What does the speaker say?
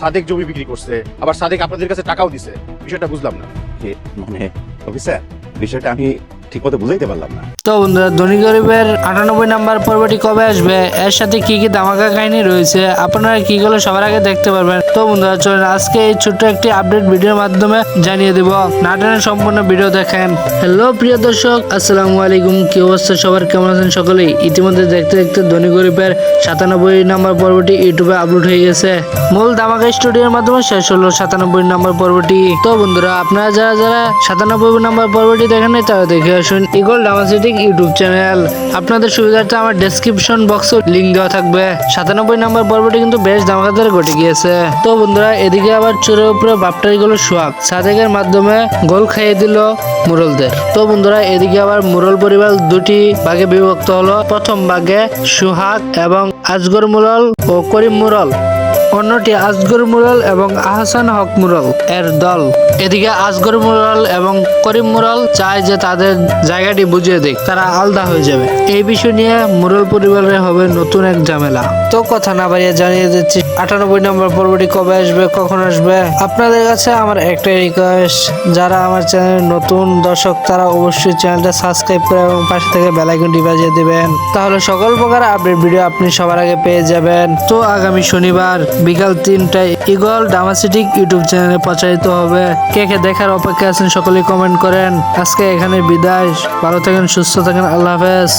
সাদেক জমি বিক্রি করছে আবার সাদেক আপনাদের কাছে টাকাও দিছে। বিষয়টা বুঝলাম না। মানে অফিসার বিষয়টা আমি ঠিকমতো বুঝাইতে পারলাম না। তো বন্ধুরা, ধনী গরিবের আটানব্বই নাম্বার পর্বটি কবে আসবে? এর সাথে কি কি ধামাকা কাহিনী রয়েছে? আপনারা কি গুলো সবার আগে দেখতে পারবেন? তো বন্ধুরা, চলুন আজকে এই ছোট্ট একটি আপডেট ভিডিওর মাধ্যমে জানিয়ে দিব। নাটনের সম্পূর্ণ ভিডিও দেখেন। হ্যালো প্রিয় দর্শক, আসসালামু আলাইকুম। কি অবস্থা? সবার কেমন আছেন সকলেই? ইতিমধ্যে দেখতে দেখতে ধনী গরিবের সাতানব্বই নাম্বার পর্বটি ইউটিউবে আপলোড হয়ে গেছে। মূল ধামাকা স্টুডিওর মাধ্যমে শেষ হলো সাতানব্বই নাম্বার পর্বটি। তো বন্ধুরা, আপনারা যারা যারা সাতানব্বই নাম্বার পর্বটি দেখেন তারা দেখে আসুন ইগল ডামাসিটিক ইউটিউব চ্যানেল আপনাদের সুবিধার্থে আমার ডেসক্রিপশন বক্সে লিঙ্ক দেওয়া থাকবে। সাতানব্বই নম্বর পর্বটি কিন্তু বেশ ধামাকাদার ঘটে গিয়েছে। তো বন্ধুরা, এদিকে আবার চোরের উপরে বাপটারি গুলো সোয়াগ সাদেকের মাধ্যমে গোল খাইয়ে দিল মুরলদের। তো বন্ধুরা, এদিকে আবার মুরল পরিবার দুটি ভাগে বিভক্ত হলো। প্রথম ভাগে সুহাগ এবং আজগর মুরল ও করিম মুরল। অন্যটি আজগর মুরাল এবং আহসান হক মুরাল এর দল। এদিকে আজগর মুরাল এবং করিম মুরাল চায় যে তাদের জায়গাটি বুঝিয়ে দিক, তারা আলাদা হয়ে যাবে। এই বিষয় নিয়ে মুরাল পরিবারে হবে নতুন এক ঝামেলা। তো কথা না বাড়িয়ে জানিয়ে দিচ্ছি, আটানব্বই নম্বর পর্বটি কবে আসবে, কখন আসবে? আপনাদের কাছে আমার একটাই রিকোয়েস্ট যারা আমার চ্যানেল নতুন দর্শক, তারা অবশ্যই চ্যানেলটা সাবস্ক্রাইব করে এবং পাশে থেকে বেলাইকনটি বাজিয়ে দেবেন। তাহলে সকল প্রকার আপডেট ভিডিও আপনি সবার আগে পেয়ে যাবেন। তো আগামী শনিবার বিকাল তিনটায় ইগল ডামাসিটিক ইউটিউব চ্যানেলে প্রচারিত হবে। কে কে দেখার অপেক্ষা আছেন সকলেই কমেন্ট করেন। আজকে এখানে বিদায়। ভালো থাকেন, সুস্থ থাকেন, আল্লাহ হাফেজ।